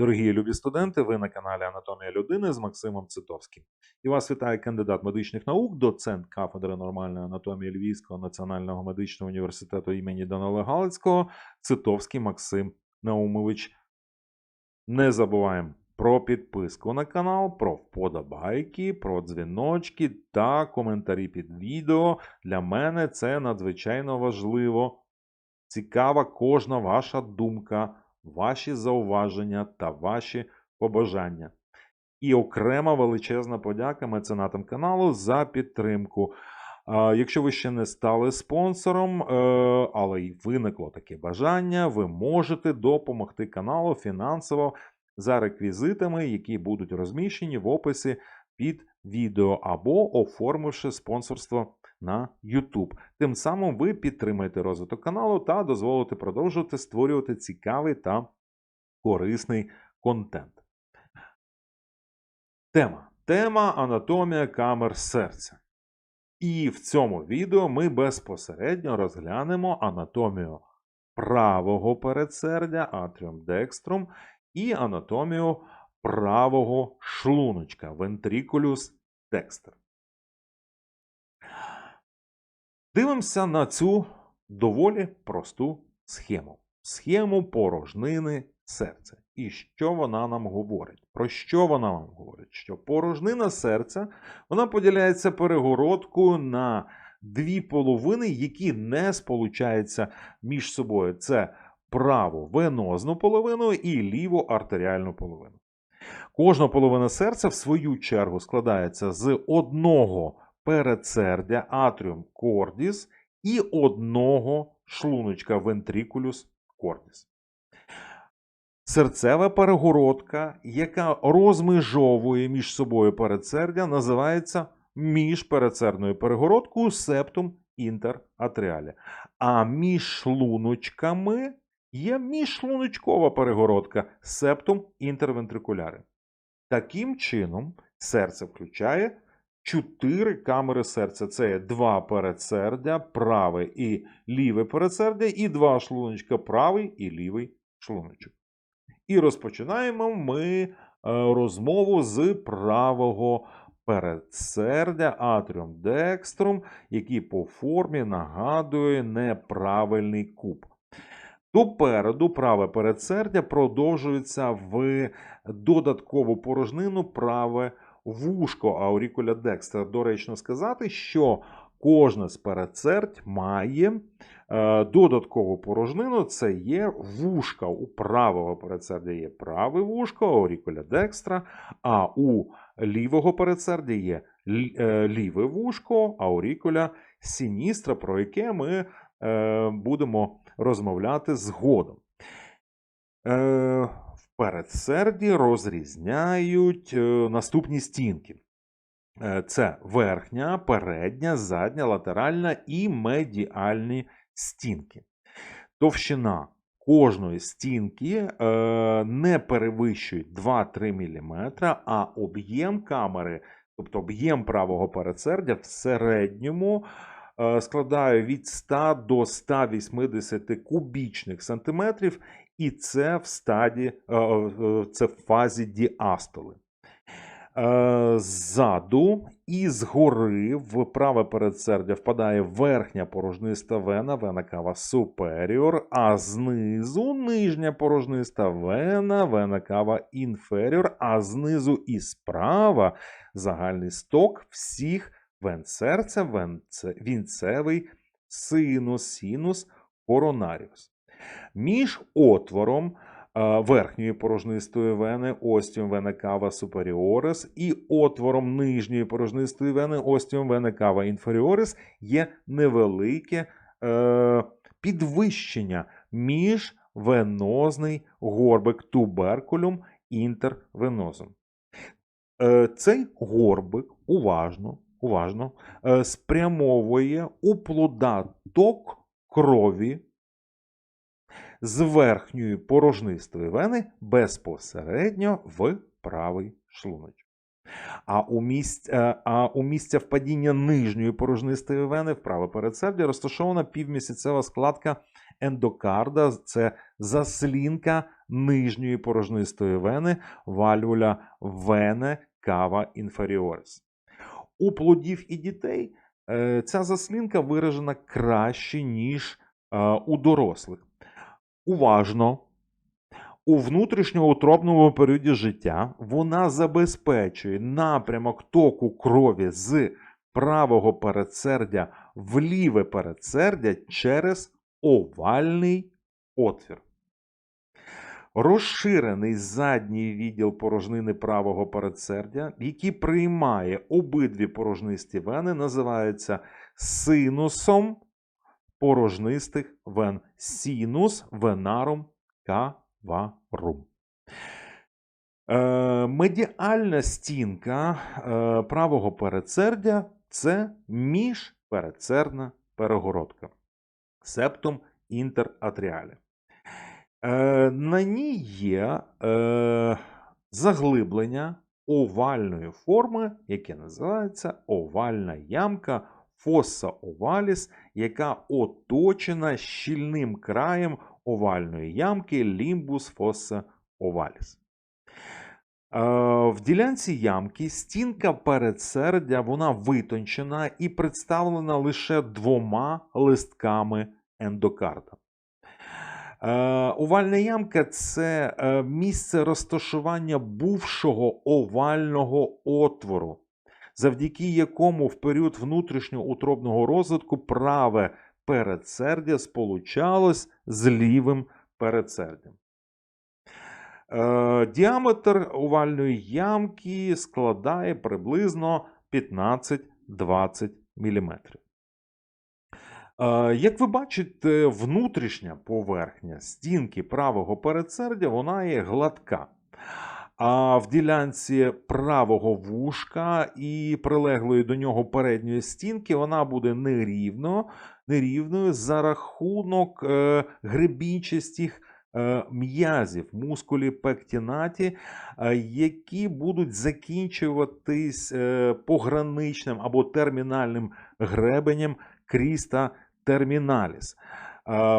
Дорогі любі студенти, ви на каналі Анатомія людини з Максимом Цитовським. І вас вітає кандидат медичних наук, доцент кафедри нормальної анатомії Львівського національного медичного університету імені Данила Галицького Цитовський Максим Наумович. Не забуваємо про підписку на канал, про вподобайки, про дзвіночки та коментарі під відео. Для мене це надзвичайно важливо. Цікава кожна ваша думка, ваші зауваження та ваші побажання. І окрема величезна подяка меценатам каналу за підтримку. Якщо ви ще не стали спонсором, е, але й виникло таке бажання, ви можете допомогти каналу фінансово за реквізитами, які будуть розміщені в описі під відео або оформивши спонсорство на YouTube. Тим самим ви підтримаєте розвиток каналу та дозволите продовжувати створювати цікавий та корисний контент. Тема. Тема анатомія камер серця. І в цьому відео ми безпосередньо розглянемо анатомію правого передсердя, атріум декструм, і анатомію правого шлуночка, ventriculus dexter. Дивимося на цю доволі просту схему. Схему порожнини серця. І що вона нам говорить? Про що вона нам говорить? Що порожнина серця вона поділяється перегородкою на дві половини, які не сполучаються між собою. Це праву венозну половину і ліву артеріальну половину. Кожна половина серця, в свою чергу, складається з одного передсердя атріум кордіс і одного шлуночка ventriculus cordis. Серцева перегородка, яка розмежовує між собою передсердя, називається міжпередсердною перегородкою септум інтератріалі. А між шлуночками є міжшлуночкова перегородка септум інтервентрикуляри. Таким чином, серце включає чотири камери серця. Це два передсердя, праве і ліве передсердя, і два шлуночка, правий і лівий шлуночок. І розпочинаємо ми е, розмову з правого передсердя атріум декструм, який по формі нагадує неправильний куб. Допереду праве передсердя продовжується в додаткову порожнину праве вушко аурікуля декстра. Доречно сказати, що кожне з передсердь має е, додаткову порожнину, це є вушка. У правого передсердя є праве вушко, аурікуля декстра, а у лівого передсердя є е, ліве вушко, аурікуля сіністра, про яке ми е, будемо розмовляти згодом. Передсерді розрізняють е, наступні стінки. Е, Це верхня, передня, задня, латеральна і медіальні стінки. Товщина кожної стінки е, не перевищує 2-3 мм, а об'єм камери, тобто об'єм правого передсердя в середньому складає від 100 до 180 кубічних сантиметрів, і це в стаді, е, е, це в фазі діастоли. Е, Ззаду і згори в праве передсердя впадає верхня порожниста вена, вена кава суперіор, а знизу нижня порожниста вена, вена кава інферіор, а знизу і справа загальний сток всіх вен серця, венце, вінцевий синус, синус коронаріус. Між отвором е, верхньої порожнистої вени остіум вена кава суперіорис і отвором нижньої порожнистої вени остіум вена кава інферіорис є невелике е, підвищення між венозний горбик туберкулюм інтервенозом. Е, цей горбик уважно, уважно е, спрямовує у плода ток крові з верхньої порожнистої вени безпосередньо в правий шлуночок. А у, місць, е, а у місця впадіння нижньої порожнистої вени в праве передсердя розташована півмісяцева складка ендокарда. Це заслінка нижньої порожнистої вени вальвуля вене кава інферіорис. У плодів і дітей е, ця заслінка виражена краще, ніж е, у дорослих. Уважно. У внутрішньоутробному періоді життя вона забезпечує напрямок току крові з правого передсердя в ліве передсердя через овальний отвір. Розширений задній відділ порожнини правого передсердя, який приймає обидві порожнисті вени, називається синусом порожнистих вен. Синус венарум каварум. Е, медіальна стінка е, правого передсердя це міжпередсердна перегородка. Септум інтератріалі. Е, на ній є е, заглиблення овальної форми, яке називається овальна ямка фоса оваліс, яка оточена щільним краєм овальної ямки лімбус фоса оваліс. Е, В ділянці ямки стінка передсердя вона витончена і представлена лише двома листками ендокарда. Е, Овальна ямка це е, місце розташування бувшого овального отвору, завдяки якому в період внутрішньоутробного розвитку праве передсердя сполучалось з лівим передсердям. Е, Діаметр овальної ямки складає приблизно 15-20 мм. Як ви бачите, внутрішня поверхня стінки правого передсердя вона є гладка. А в ділянці правого вушка і прилеглої до нього передньої стінки вона буде нерівно, нерівною за рахунок е, гребінчастих е, м'язів, мускулі пектінаті, е, які будуть закінчуватись е, пограничним або термінальним гребенем кріста терміналіс.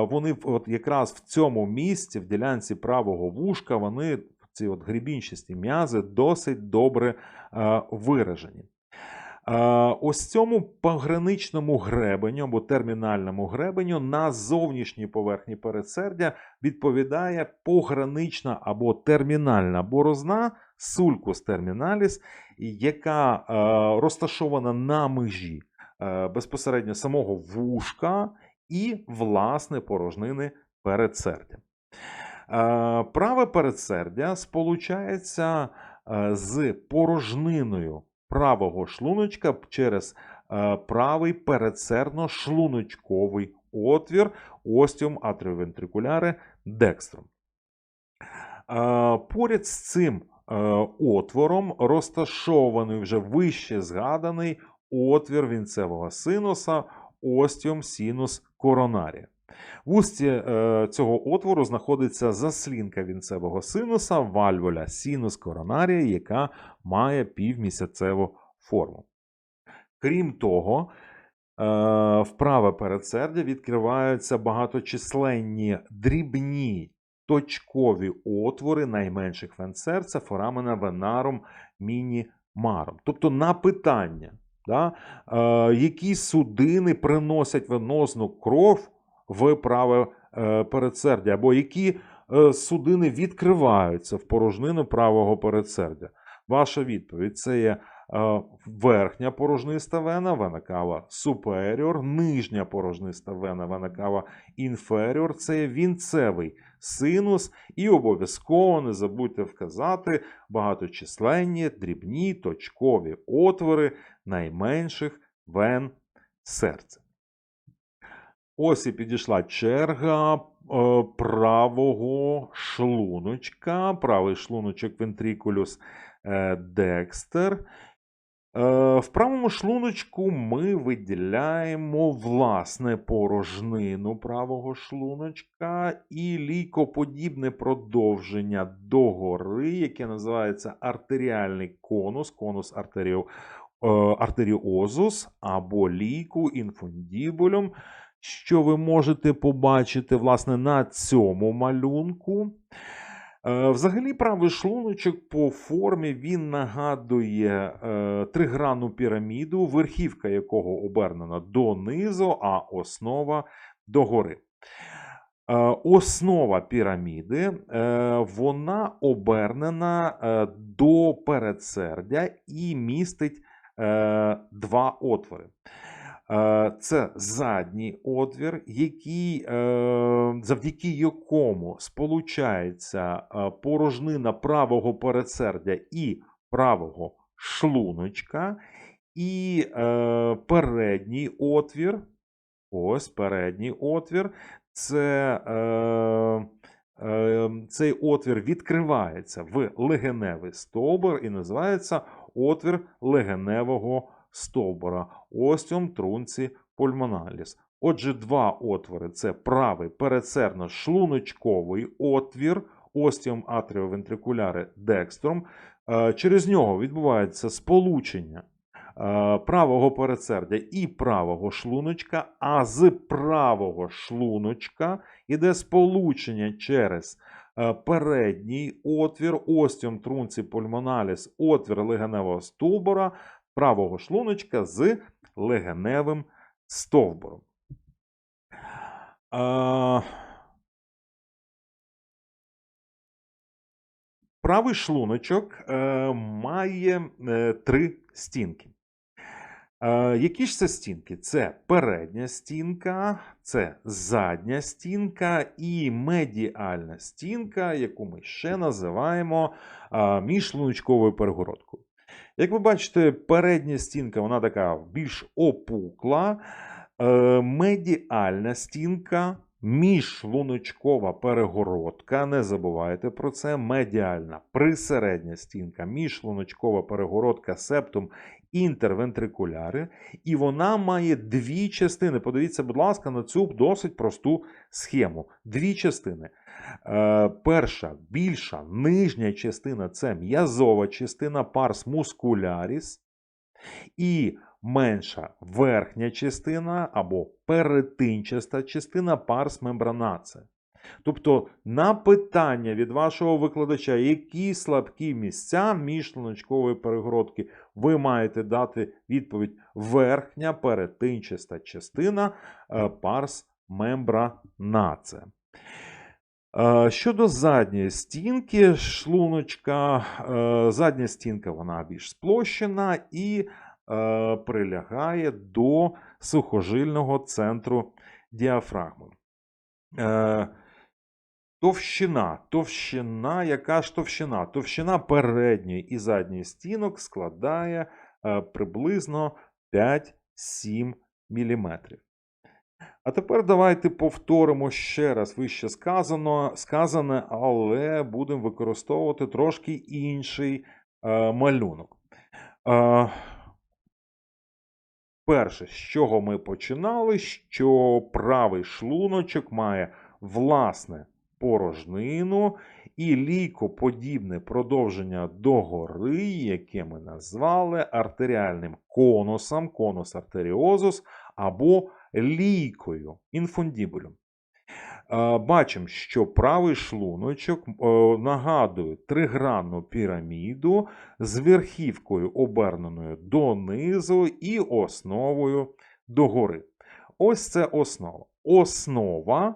Вони от якраз в цьому місці, в ділянці правого вушка, вони ці от грібінчасті м'язи досить добре е, виражені. Ось цьому пограничному гребеню або термінальному гребеню на зовнішній поверхні передсердя відповідає погранична або термінальна борозна сулькус терміналіс, яка е, розташована на межі безпосередньо самого вушка і власне порожнини передсердя. Е, Праве передсердя сполучається е, з порожниною правого шлуночка через е, правий передсердно-шлуночковий отвір остіум атріовентрикуляре декстром. Е, Поряд з цим е, отвором розташований вже вище згаданий отвір вінцевого синуса остіум синус коронарія. В усті е, цього отвору знаходиться заслінка вінцевого синуса, вальвуля синус коронарія, яка має півмісяцеву форму. Крім того, е, в праве передсердя відкриваються багаточисленні дрібні точкові отвори найменших вен серця, форамена венарум мінімарум. Тобто на питання, да, е, які судини приносять венозну кров в праве е, передсердя, або які е, судини відкриваються в порожнину правого передсердя. Ваша відповідь це є е, верхня порожниста вена, вена кава суперіор, нижня порожниста вена, вена кава інферіор, це є вінцевий синус, і обов'язково не забудьте вказати багаточисленні дрібні точкові отвори найменших вен серця. Ось і підійшла черга е, правого шлуночка, правий шлуночок вентрикулюс е, декстер. Е, В правому шлуночку ми виділяємо власне порожнину правого шлуночка і лійкоподібне продовження догори, яке називається артеріальний конус, конус артеріо, е, артеріозус або лійку інфундібулюм, що ви можете побачити власне на цьому малюнку. Е, Взагалі, правий шлуночок по формі він нагадує е, тригранну піраміду, верхівка якого обернена донизу, а основа догори. Е, Основа піраміди е, вона обернена е, до передсердя і містить е, два отвори. Е, Це задній отвір, який, е, завдяки якому сполучається е, порожнина правого передсердя і правого шлуночка, і е, передній отвір. Ось передній отвір. Це, е, е, цей отвір відкривається в легеневий стовбур і називається отвір легеневого стовбура остеум трунці пульмоналіс. Отже, два отвори це правий передсердно-шлуночковий отвір остеум атріовентрикуляре декструм. Е, Через нього відбувається сполучення е, правого передсердя і правого шлуночка, а з правого шлуночка йде сполучення через передній отвір остеум трунці пульмоналіс, отвір легеневого стовбура правого шлуночка з легеневим стовбуром. Е, Правий шлуночок е, має е, три стінки. Які ж це стінки? Це передня стінка, це задня стінка і медіальна стінка, яку ми ще називаємо міжшлуночковою перегородкою. Як ви бачите, передня стінка вона така більш опукла, е, медіальна стінка, міжшлуночкова перегородка. Не забувайте про це. Медіальна присередня стінка, міжшлуночкова перегородка, септум інтервентрикуляри. І вона має дві частини. Подивіться, будь ласка, на цю досить просту схему. Дві частини. Е, перша, більша, нижня частина це м'язова частина парс мускуляріс. І менша верхня частина або перетинчаста частина парс мембранаце. Тобто, на питання від вашого викладача, які слабкі місця міжшлуночкової перегородки, ви маєте дати відповідь верхня перетинчаста частина е, парс мембранаце. Е, Щодо задньої стінки шлуночка, е, задня стінка вона більш сплощена і прилягає до сухожильного центру діафрагми. Товщина. Товщина, яка ж товщина? Товщина передньої і задньої стінок складає е, приблизно 5-7 мм. А тепер давайте повторимо ще раз вище сказано, сказане, але будемо використовувати трошки інший е, малюнок. Е, перше, з чого ми починали, що правий шлуночок має власне порожнину і лійкоподібне продовження догори, яке ми назвали артеріальним конусом, конус артеріозус або лійкою, інфундібулем. Е, Бачимо, що правий шлуночок е, нагадує тригранну піраміду з верхівкою оберненою донизу і основою догори. Ось це основа. Основа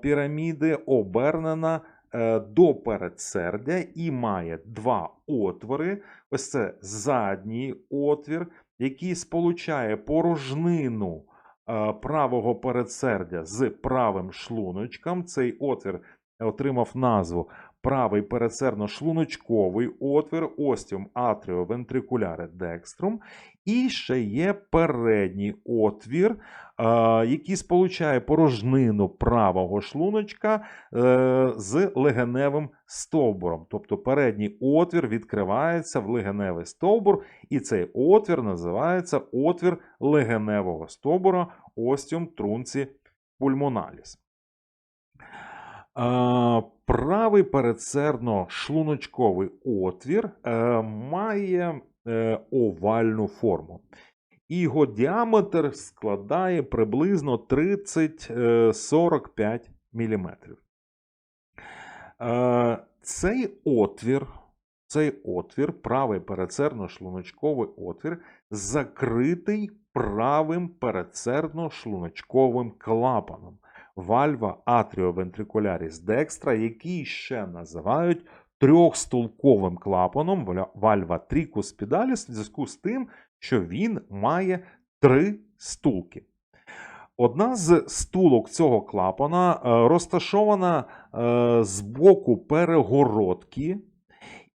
піраміди обернена е, до передсердя і має два отвори. Ось це задній отвір, який сполучає порожнину е, правого передсердя з правим шлуночком. Цей отвір отримав назву правий передсердно-шлуночковий отвір, остіум атріовентрикуляре декструм. І ще є передній отвір, який сполучає порожнину правого шлуночка е, з легеневим стовбуром. Тобто передній отвір відкривається в легеневий стовбур, і цей отвір називається отвір легеневого стовбура остіум трунці пульмоналіс. Е, Правий передсердно-шлуночковий отвір е, має е, овальну форму. І його діаметр складає приблизно 30-45 мм. Е, Цей отвір, цей отвір, правий передсердно-шлуночковий отвір, закритий правим передсердно-шлуночковим клапаном вальва atriovентрикуляріс декстра, який ще називають трьохстулковим клапаном вальва трікуспідаліс в зв'язку з тим, що він має три стулки. Одна з стулок цього клапана е, розташована е, з боку перегородки,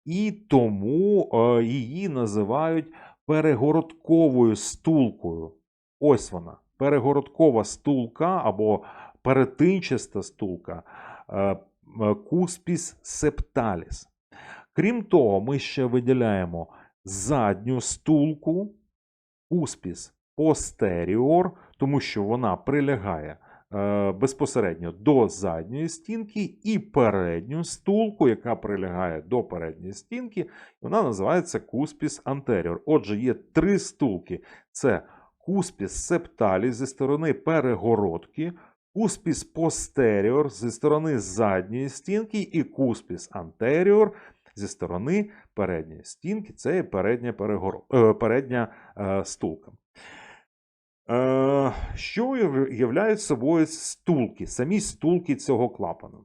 і тому е, її називають перегородковою стулкою. Ось вона. Перегородкова стулка або перетинчаста стулка е, е, Cuspis septalis. Крім того, ми ще виділяємо задню стулку Cuspis posterior, тому що вона прилягає е, безпосередньо до задньої стінки, і передню стулку, яка прилягає до передньої стінки, вона називається Cuspis anterior. Отже, є три стулки: це Cuspis septalis зі сторони перегородки, Cuspis posterior зі сторони задньої стінки, і Cuspis anterior зі сторони передньої стінки. Це передня, перегоро... е, передня е, стулка. Е, що являють собою стулки, самі стулки цього клапану?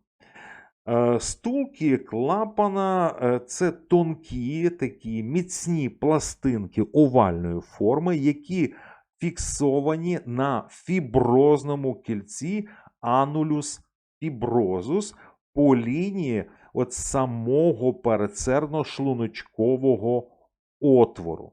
Е, Стулки клапана е, це тонкі, такі міцні пластинки овальної форми, які фіксовані на фіброзному кільці анулюс фіброзус по лінії от самого передсердно-шлуночкового отвору.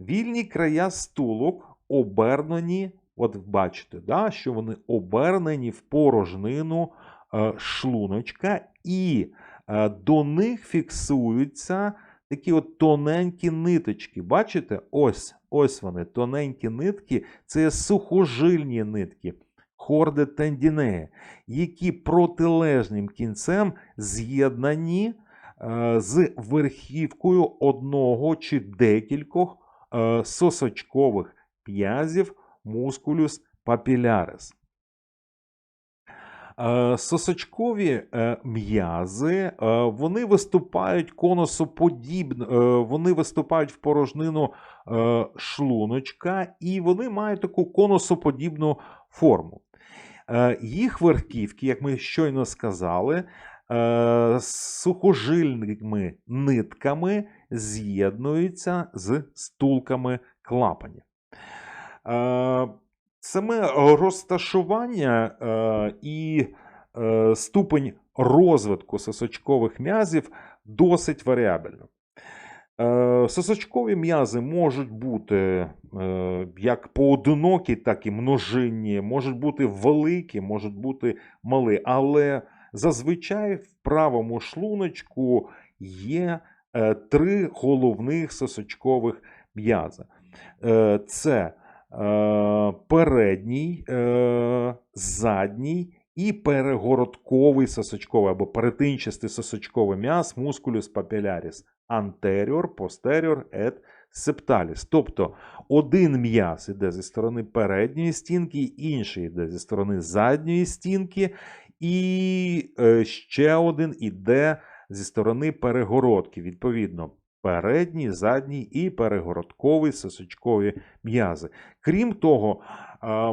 Вільні края стулок обернені, от бачите, да, що вони обернені в порожнину е, шлуночка, і е, до них фіксуються такі от тоненькі ниточки. Бачите? Ось, ось вони, тоненькі нитки, це сухожильні нитки. Хорде тендінеї, які протилежним кінцем з'єднані е, з верхівкою одного чи декількох е, сосочкових п'язів мускулюс папілярис. Е, Сосочкові е, м'язи е, вони виступають конусоподібно, вони виступають в порожнину шлуночка, і вони мають таку конусоподібну форму. Їх верхівки, як ми щойно сказали, з сухожильними нитками з'єднуються з стулками клапанів. Саме розташування е, і е, ступень розвитку сосочкових м'язів досить варіабельно. Е, Сосочкові м'язи можуть бути е, як поодинокі, так і множинні, можуть бути великі, можуть бути малі, але зазвичай в правому шлуночку є е, три головних сосочкових м'язи. Е, Це передній, е, задній і перегородковий сосочковий або перетинчастий сосочковий м'яз musculus papillaris anterior, posterior et septalis. Тобто один м'яз іде зі сторони передньої стінки, інший йде зі сторони задньої стінки, і е, ще один іде зі сторони перегородки. Відповідно, передній, задній і перегородковий сосочкові м'язи. Крім того,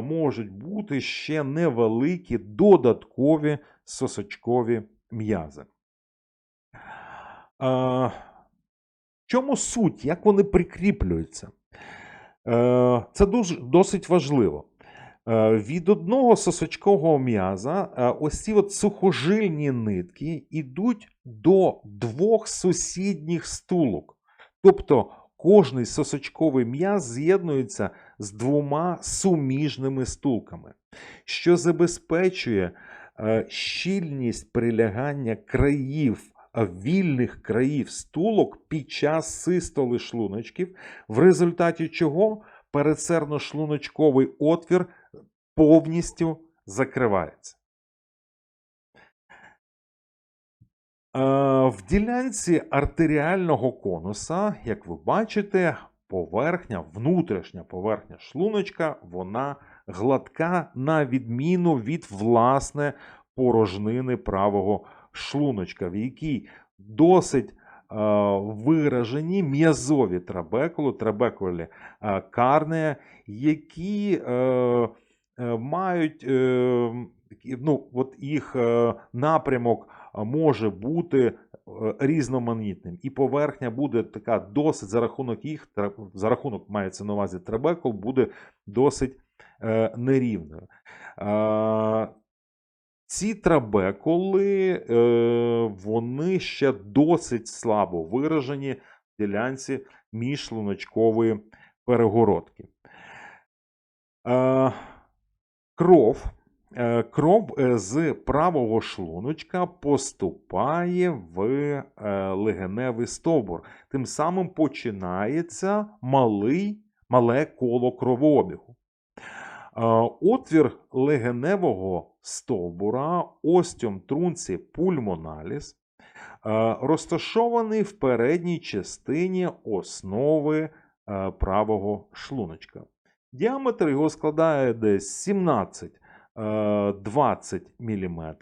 можуть бути ще невеликі додаткові сосочкові м'язи. В чому суть? Як вони прикріплюються? Е, Це досить важливо. Е, Від одного сосочкового м'яза е, ось ці от сухожильні нитки йдуть до двох сусідніх стулок. Тобто кожний сосочковий м'яз з'єднується з двома суміжними стулками, що забезпечує е, щільність прилягання країв, вільних країв стулок під час систоли шлуночків, в результаті чого передсердно-шлуночковий отвір повністю закривається. Е, В ділянці артеріального конуса, як ви бачите, поверхня, внутрішня поверхня шлуночка, вона гладка на відміну від власне порожнини правого шлуночка, в якій досить е, виражені м'язові трабекули, трабекулі е, карне, які мають е, ну, от їх е, напрямок може бути е, різноманітним, і поверхня буде така досить за рахунок їх, за рахунок мається на увазі трабекул, буде досить е, нерівною. Е, ці трабекули, е, вони ще досить слабо виражені в ділянці міжшлуночкової перегородки. Кров. Е, кров е, з правого шлуночка поступає в е, легеневий стовбур. Тим самим починається малий, мале коло кровообігу. Отвір легеневого стовбура, остіум трунці пульмоналіс, е, розташований в передній частині основи правого шлуночка. Діаметр його складає десь 17-20 мм.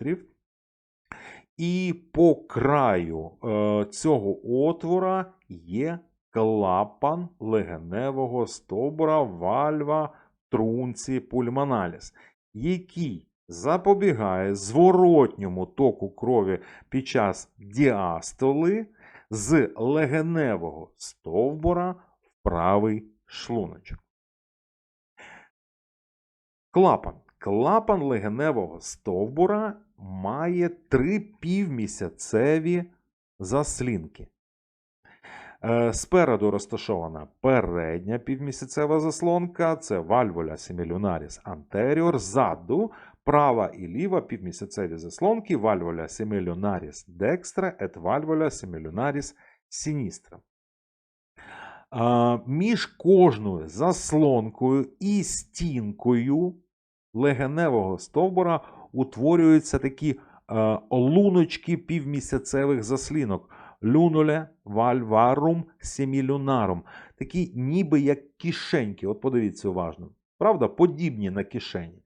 І по краю е, цього отвора є клапан легеневого стовбура вальва трунці пульмоналіс, який запобігає зворотньому току крові під час діастоли з легеневого стовбура в правий шлуночок. Клапан. Клапан легеневого стовбура має три півмісяцеві заслінки. Е, Спереду розташована передня півмісяцева заслонка, це вальвуля семілюнаріс anterior. Ззаду права і ліва півмісяцеві заслонки, вальвуля семілюнаріс dextra et вальвуля семілюнаріс sinistra. Між кожною заслонкою і стінкою легеневого стовбура утворюються такі е, луночки півмісяцевих заслінок. Люнуле вальварум семілюнарум. Такі ніби як кишеньки. От подивіться уважно. Правда, подібні на кишені.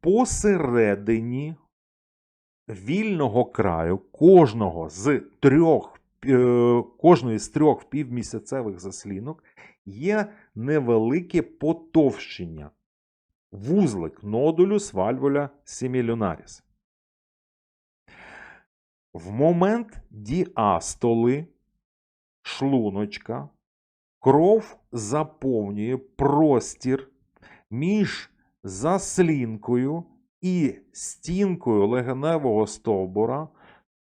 Посередині вільного краю кожного з трьох, кожної з трьох півмісяцевих заслінок є невелике потовщення. Вузлик нодулюс вальвуля семілюнаріс. В момент діастоли шлуночка кров заповнює простір між заслінкою і стінкою легеневого стовбура,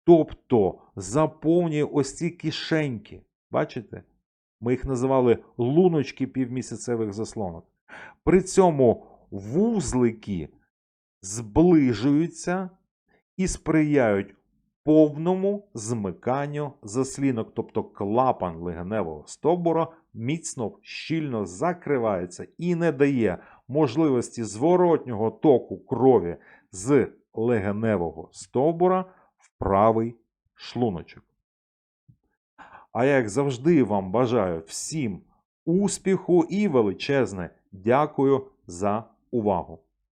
тобто заповнює ось ці кишеньки. Бачите? Ми їх називали луночки півмісяцевих заслонок. При цьому вузлики зближуються і сприяють повному змиканню заслінок, тобто клапан легеневого стовбура міцно щільно закривається і не дає можливості зворотнього току крові з легеневого стовбура правий шлуночок. А як завжди, вам бажаю всім успіху і величезне дякую за увагу.